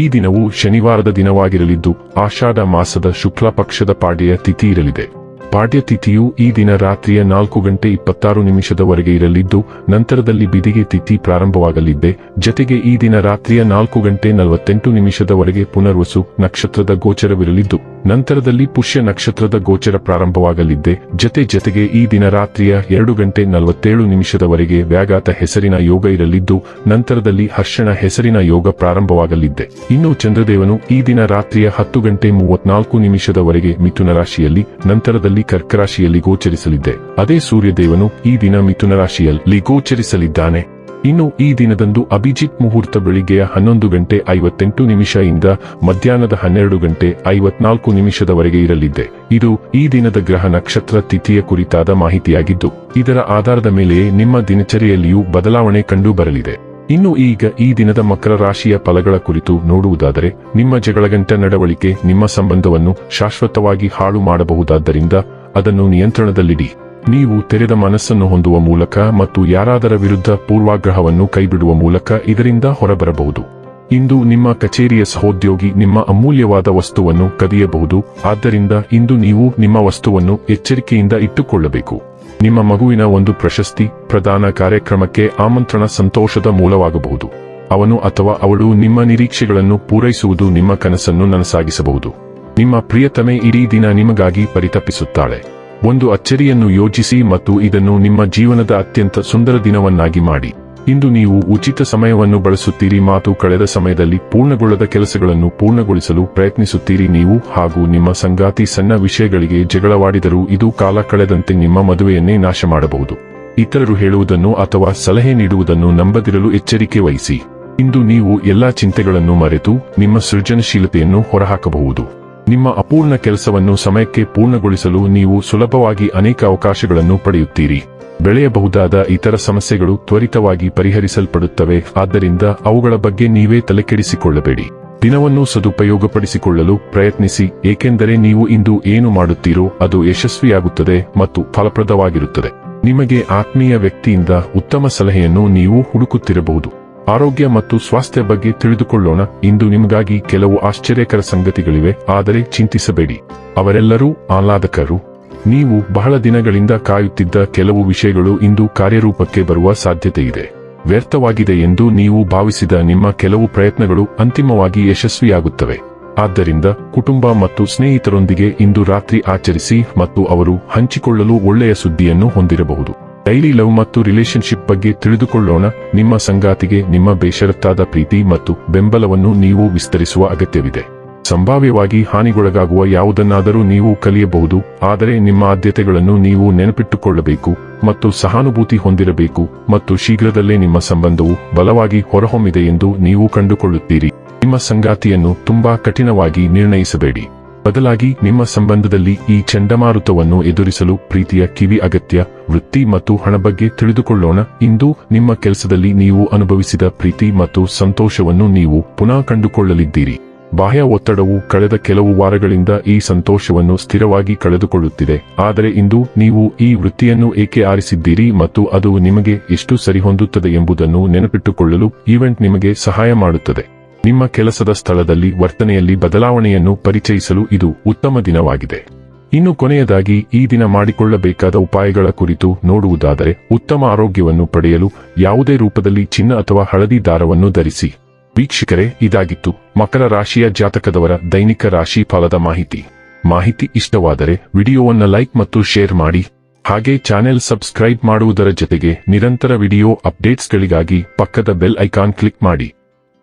ಈ ದಿನವು ಶನಿವಾರದ ದಿನವಾಗಿರಲಿದ್ದು, ಆಷಾಢ ಮಾಸದ ಶುಕ್ಲ ಪಕ್ಷದ ಪಾಡ್ಯ ತಿಥಿ ಇರಲಿದೆ. ಪಾಡ್ಯ ತಿಥಿಯು ಈ ದಿನ ರಾತ್ರಿಯ ನಾಲ್ಕು ಗಂಟೆ ಇಪ್ಪತ್ತಾರು ನಿಮಿಷದವರೆಗೆ ಇರಲಿದ್ದು, ನಂತರದಲ್ಲಿ ಬಿದಿಗೆ ತಿಥಿ ಪ್ರಾರಂಭವಾಗಲಿದ್ದೆ. ಜತೆಗೆ ಈ ದಿನ ರಾತ್ರಿಯ ನಾಲ್ಕು ಗಂಟೆ ನಲವತ್ತೆಂಟು ನಿಮಿಷದವರೆಗೆ ಪುನರ್ವಸು ನಕ್ಷತ್ರದ ಗೋಚರವಿರಲಿದ್ದು ನಂತರದಲ್ಲಿ ಪುಷ್ಯ ನಕ್ಷತ್ರದ ಗೋಚರ ಪ್ರಾರಂಭವಾಗಲಿದ್ದೆ. ಜತೆ ಜತೆಗೆ ಈ ದಿನ ರಾತ್ರಿಯ ಎರಡು ಗಂಟೆ ನಲವತ್ತೇಳು ನಿಮಿಷದವರೆಗೆ ವ್ಯಾಘಾತ ಹೆಸರಿನ ಯೋಗ ಇರಲಿದ್ದು, ನಂತರದಲ್ಲಿ ಹರ್ಷಣ ಹೆಸರಿನ ಯೋಗ ಪ್ರಾರಂಭವಾಗಲಿದ್ದೆ. ಇನ್ನು ಚಂದ್ರದೇವನು ಈ ದಿನ ರಾತ್ರಿಯ ಹತ್ತು ಗಂಟೆ ಮೂವತ್ನಾಲ್ಕು ನಿಮಿಷದವರೆಗೆ ಮಿಥುನ ರಾಶಿಯಲ್ಲಿ, ನಂತರದಲ್ಲಿ ಕರ್ಕರಾಶಿಯಲ್ಲಿ ಗೋಚರಿಸಲಿದ್ದೆ. ಅದೇ ಸೂರ್ಯದೇವನು ಈ ದಿನ ಮಿಥುನ ರಾಶಿಯಲ್ಲಿ ಗೋಚರಿಸಲಿದ್ದಾನೆ. ಇನ್ನು ಈ ದಿನದಂದು ಅಭಿಜಿತ್ ಮುಹೂರ್ತ ಬೆಳಿಗ್ಗೆಯ ಹನ್ನೊಂದು ಗಂಟೆ ಐವತ್ತೆಂಟು ನಿಮಿಷ ಇಂದ ಮಧ್ಯಾಹ್ನದ ಹನ್ನೆರಡು ಗಂಟೆ ಐವತ್ನಾಲ್ಕು ನಿಮಿಷದವರೆಗೆ ಇರಲಿದೆ. ಇದು ಈ ದಿನದ ಗ್ರಹ ನಕ್ಷತ್ರ ತಿಥಿಯ ಕುರಿತಾದ ಮಾಹಿತಿಯಾಗಿದ್ದು, ಇದರ ಆಧಾರದ ಮೇಲೆಯೇ ನಿಮ್ಮ ದಿನಚರಿಯಲ್ಲಿಯೂ ಬದಲಾವಣೆ ಕಂಡು ಬರಲಿದೆ ಇನ್ನು ಈಗ ಈ ದಿನದ ಮಕರ ರಾಶಿಯ ಫಲಗಳ ಕುರಿತು ನೋಡುವುದಾದರೆ, ನಿಮ್ಮ ಜಗಳಗಂಟ ನಡವಳಿಕೆ ನಿಮ್ಮ ಸಂಬಂಧವನ್ನು ಶಾಶ್ವತವಾಗಿ ಹಾಳು ಮಾಡಬಹುದಾದ್ದರಿಂದ ಅದನ್ನು ನಿಯಂತ್ರಣದಲ್ಲಿಡಿ. ನೀವು ತೆರೆದ ಮನಸ್ಸನ್ನು ಹೊಂದುವ ಮೂಲಕ ಮತ್ತು ಯಾರಾದರ ವಿರುದ್ಧ ಪೂರ್ವಾಗ್ರಹವನ್ನು ಕೈಬಿಡುವ ಮೂಲಕ ಇದರಿಂದ ಹೊರಬರಬಹುದು. ಇಂದು ನಿಮ್ಮ ಕಚೇರಿಯ ಸಹೋದ್ಯೋಗಿ ನಿಮ್ಮ ಅಮೂಲ್ಯವಾದ ವಸ್ತುವನ್ನು ಕದಿಯಬಹುದು, ಆದ್ದರಿಂದ ಇಂದು ನೀವು ನಿಮ್ಮ ವಸ್ತುವನ್ನು ಎಚ್ಚರಿಕೆಯಿಂದ ಇಟ್ಟುಕೊಳ್ಳಬೇಕು. ನಿಮ್ಮ ಮಗುವಿನ ಒಂದು ಪ್ರಶಸ್ತಿ, ಪ್ರದಾನ ಕಾರ್ಯಕ್ರಮಕ್ಕೆ ಆಮಂತ್ರಣ ಸಂತೋಷದ ಮೂಲವಾಗಬಹುದು. ಅವನು ಅಥವಾ ಅವಳು ನಿಮ್ಮ ನಿರೀಕ್ಷೆಗಳನ್ನು ಪೂರೈಸುವುದು ನಿಮ್ಮ ಕನಸನ್ನು ನನಸಾಗಿಸಬಹುದು. ನಿಮ್ಮ ಪ್ರಿಯತಮೆ ಇಡೀ ದಿನ ನಿಮಗಾಗಿ ಪರಿತಪಿಸುತ್ತಾಳೆ. ಒಂದು ಅಚ್ಚರಿಯನ್ನು ಯೋಚಿಸಿ ಮತ್ತು ಇದನ್ನು ನಿಮ್ಮ ಜೀವನದ ಅತ್ಯಂತ ಸುಂದರ ದಿನವನ್ನಾಗಿ ಮಾಡಿ. ಇಂದು ನೀವು ಉಚಿತ ಸಮಯವನ್ನು ಬಳಸುತ್ತೀರಿ ಮಾತು ಕಳೆದ ಸಮಯದಲ್ಲಿ ಪೂರ್ಣಗೊಳ್ಳದ ಕೆಲಸಗಳನ್ನು ಪೂರ್ಣಗೊಳಿಸಲು ಪ್ರಯತ್ನಿಸುತ್ತೀರಿ ನೀವು ಹಾಗೂ ನಿಮ್ಮ ಸಂಗಾತಿ ಸಣ್ಣ ವಿಷಯಗಳಿಗೆ ಜಗಳವಾಡಿದರೂ ಇದು ಕಾಲ ಕಳೆದಂತೆ ನಿಮ್ಮ ಮದುವೆಯನ್ನೇ ನಾಶ ಮಾಡಬಹುದು ಇತರರು ಹೇಳುವುದನ್ನು ಅಥವಾ ಸಲಹೆ ನೀಡುವುದನ್ನು ನಂಬದಿರಲು ಎಚ್ಚರಿಕೆ ವಹಿಸಿ. ಇಂದು ನೀವು ಎಲ್ಲಾ ಚಿಂತೆಗಳನ್ನು ಮರೆತು ನಿಮ್ಮ ಸೃಜನಶೀಲತೆಯನ್ನು ಹೊರಹಾಕಬಹುದು. ನಿಮ್ಮ ಅಪೂರ್ಣ ಕೆಲಸವನ್ನು ಸಮಯಕ್ಕೆ ಪೂರ್ಣಗೊಳಿಸಲು ನೀವು ಸುಲಭವಾಗಿ ಅನೇಕ ಅವಕಾಶಗಳನ್ನು ಪಡೆಯುತ್ತೀರಿ. ಬೆಳೆಯಬಹುದಾದ ಇತರ ಸಮಸ್ಯೆಗಳು ತ್ವರಿತವಾಗಿ ಪರಿಹರಿಸಲ್ಪಡುತ್ತವೆ, ಆದ್ದರಿಂದ ಅವುಗಳ ಬಗ್ಗೆ ನೀವೇ ತಲೆಕೆಡಿಸಿಕೊಳ್ಳಬೇಡಿ. ದಿನವನ್ನು ಸದುಪಯೋಗಪಡಿಸಿಕೊಳ್ಳಲು ಪ್ರಯತ್ನಿಸಿ, ಏಕೆಂದರೆ ನೀವು ಇಂದು ಏನು ಮಾಡುತ್ತೀರೋ ಅದು ಯಶಸ್ವಿಯಾಗುತ್ತದೆ ಮತ್ತು ಫಲಪ್ರದವಾಗಿರುತ್ತದೆ. ನಿಮಗೆ ಆತ್ಮೀಯ ವ್ಯಕ್ತಿಯಿಂದ ಉತ್ತಮ ಸಲಹೆಯನ್ನು ನೀವು ಹುಡುಕುತ್ತಿರಬಹುದು. ಆರೋಗ್ಯ ಮತ್ತು ಸ್ವಾಸ್ಥ್ಯ ಬಗ್ಗೆ ತಿಳಿದುಕೊಳ್ಳೋಣ. ಇಂದು ನಿಮಗಾಗಿ ಕೆಲವು ಆಶ್ಚರ್ಯಕರ ಸಂಗತಿಗಳಿವೆ. ಆದರೆ ಚಿಂತಿಸಬೇಡಿ. ಅವರೆಲ್ಲರೂ ಆಹ್ಲಾದಕರು. ನೀವು ಬಹಳ ದಿನಗಳಿಂದ ಕಾಯುತ್ತಿದ್ದ ಕೆಲವು ವಿಷಯಗಳು ಇಂದು ಕಾರ್ಯರೂಪಕ್ಕೆ ಬರುವ ಸಾಧ್ಯತೆಯಿದೆ. ವ್ಯರ್ಥವಾಗಿದೆ ಎಂದು ನೀವು ಭಾವಿಸಿದ ನಿಮ್ಮ ಕೆಲವು ಪ್ರಯತ್ನಗಳು ಅಂತಿಮವಾಗಿ ಯಶಸ್ವಿಯಾಗುತ್ತವೆ. ಆದ್ದರಿಂದ ಕುಟುಂಬ ಮತ್ತು ಸ್ನೇಹಿತರೊಂದಿಗೆ ಇಂದು ರಾತ್ರಿ ಆಚರಿಸಿ ಮತ್ತು ಅವರು ಹಂಚಿಕೊಳ್ಳಲು ಒಳ್ಳೆಯ ಸುದ್ದಿಯನ್ನು ಹೊಂದಿರಬಹುದು. ಡೈಲಿ ಲವ್ ಮತ್ತು ರಿಲೇಶನ್ಶಿಪ್ ಬಗ್ಗೆ ತಿಳಿದುಕೊಳ್ಳೋಣ. ನಿಮ್ಮ ಸಂಗಾತಿಗೆ ನಿಮ್ಮ ಬೇಷರತ್ತಾದ ಪ್ರೀತಿ ಮತ್ತು ಬೆಂಬಲವನ್ನು ನೀವು ವಿಸ್ತರಿಸುವ ಅಗತ್ಯವಿದೆ. ಸಂಭಾವ್ಯವಾಗಿ ಹಾನಿಗೊಳಗಾಗುವ ಯಾವುದನ್ನಾದರೂ ನೀವು ಕಲಿಯಬಹುದು, ಆದರೆ ನಿಮ್ಮ ಆದ್ಯತೆಗಳನ್ನು ನೀವು ನೆನಪಿಟ್ಟುಕೊಳ್ಳಬೇಕು ಮತ್ತು ಸಹಾನುಭೂತಿ ಹೊಂದಿರಬೇಕು ಮತ್ತು ಶೀಘ್ರದಲ್ಲೇ ನಿಮ್ಮ ಸಂಬಂಧವು ಬಲವಾಗಿ ಹೊರಹೊಮ್ಮಿದೆ ಎಂದು ನೀವು ಕಂಡುಕೊಳ್ಳುತ್ತೀರಿ. ನಿಮ್ಮ ಸಂಗಾತಿಯನ್ನು ತುಂಬಾ ಕಠಿಣವಾಗಿ ನಿರ್ಣಯಿಸಬೇಡಿ. ಬದಲಾಗಿ ನಿಮ್ಮ ಸಂಬಂಧದಲ್ಲಿ ಈ ಚಂಡಮಾರುತವನ್ನು ಎದುರಿಸಲು ಪ್ರೀತಿಯ ಕಿವಿ ಅಗತ್ಯ, ವೃತ್ತಿ ಮತ್ತು ಹಣ ಬಗ್ಗೆ ತಿಳಿದುಕೊಳ್ಳೋಣ. ಇಂದು ನಿಮ್ಮ ಕೆಲಸದಲ್ಲಿ ನೀವು ಅನುಭವಿಸಿದ ಪ್ರೀತಿ ಮತ್ತು ಸಂತೋಷವನ್ನು ನೀವು ಪುನಃ ಕಂಡುಕೊಳ್ಳಲಿದ್ದೀರಿ. ಬಾಹ್ಯ ಒತ್ತಡವು ಕಳೆದ ಕೆಲವು ವಾರಗಳಿಂದ ಈ ಸಂತೋಷವನ್ನು ಸ್ಥಿರವಾಗಿ ಕಳೆದುಕೊಳ್ಳುತ್ತಿದೆ. ಆದರೆ ಇಂದು ನೀವು ಈ ವೃತ್ತಿಯನ್ನು ಏಕೆ ಆರಿಸಿದ್ದೀರಿ ಮತ್ತು ಅದು ನಿಮಗೆ ಎಷ್ಟು ಸರಿಹೊಂದುತ್ತದೆ ಎಂಬುದನ್ನು ನೆನಪಿಟ್ಟುಕೊಳ್ಳಲು ಈವೆಂಟ್ ನಿಮಗೆ ಸಹಾಯ ಮಾಡುತ್ತದೆ. ನಿಮ್ಮ ಕೆಲಸದ ಸ್ಥಳದಲ್ಲಿ ವರ್ತನೆಯಲ್ಲಿ ಬದಲಾವಣೆಯನ್ನು ಪರಿಚಯಿಸಲು ಇದು ಉತ್ತಮ ದಿನವಾಗಿದೆ. ಇನ್ನು ಕೊನೆಯದಾಗಿ, ಈ ದಿನ ಮಾಡಿಕೊಳ್ಳಬೇಕಾದ ಉಪಾಯಗಳ ಕುರಿತು ನೋಡುವುದಾದರೆ, ಉತ್ತಮ ಆರೋಗ್ಯವನ್ನು ಪಡೆಯಲು ಯಾವುದೇ ರೂಪದಲ್ಲಿ ಚಿನ್ನ ಅಥವಾ ಹಳದಿ ದಾರವನ್ನು ಧರಿಸಿ. ವೀಕ್ಷಕರೇ, ಇದಾಗಿತ್ತು ಮಕರ ರಾಶಿಯ ಜಾತಕದವರ ದೈನಿಕ ರಾಶಿ ಫಲದ ಮಾಹಿತಿ. ಮಾಹಿತಿ ಇಷ್ಟವಾದರೆ, ವಿಡಿಯೋವನ್ನ ಲೈಕ್ ಮತ್ತು ಶೇರ್ ಮಾಡಿ. ಹಾಗೆ ಚಾನೆಲ್ ಸಬ್ಸ್ಕ್ರೈಬ್ ಮಾಡುವುದರ ಜೊತೆಗೆ ನಿರಂತರ ವಿಡಿಯೋ ಅಪ್ಡೇಟ್ಸ್ಗಳಿಗಾಗಿ ಪಕ್ಕದ ಬೆಲ್ ಐಕಾನ್ ಕ್ಲಿಕ್ ಮಾಡಿ.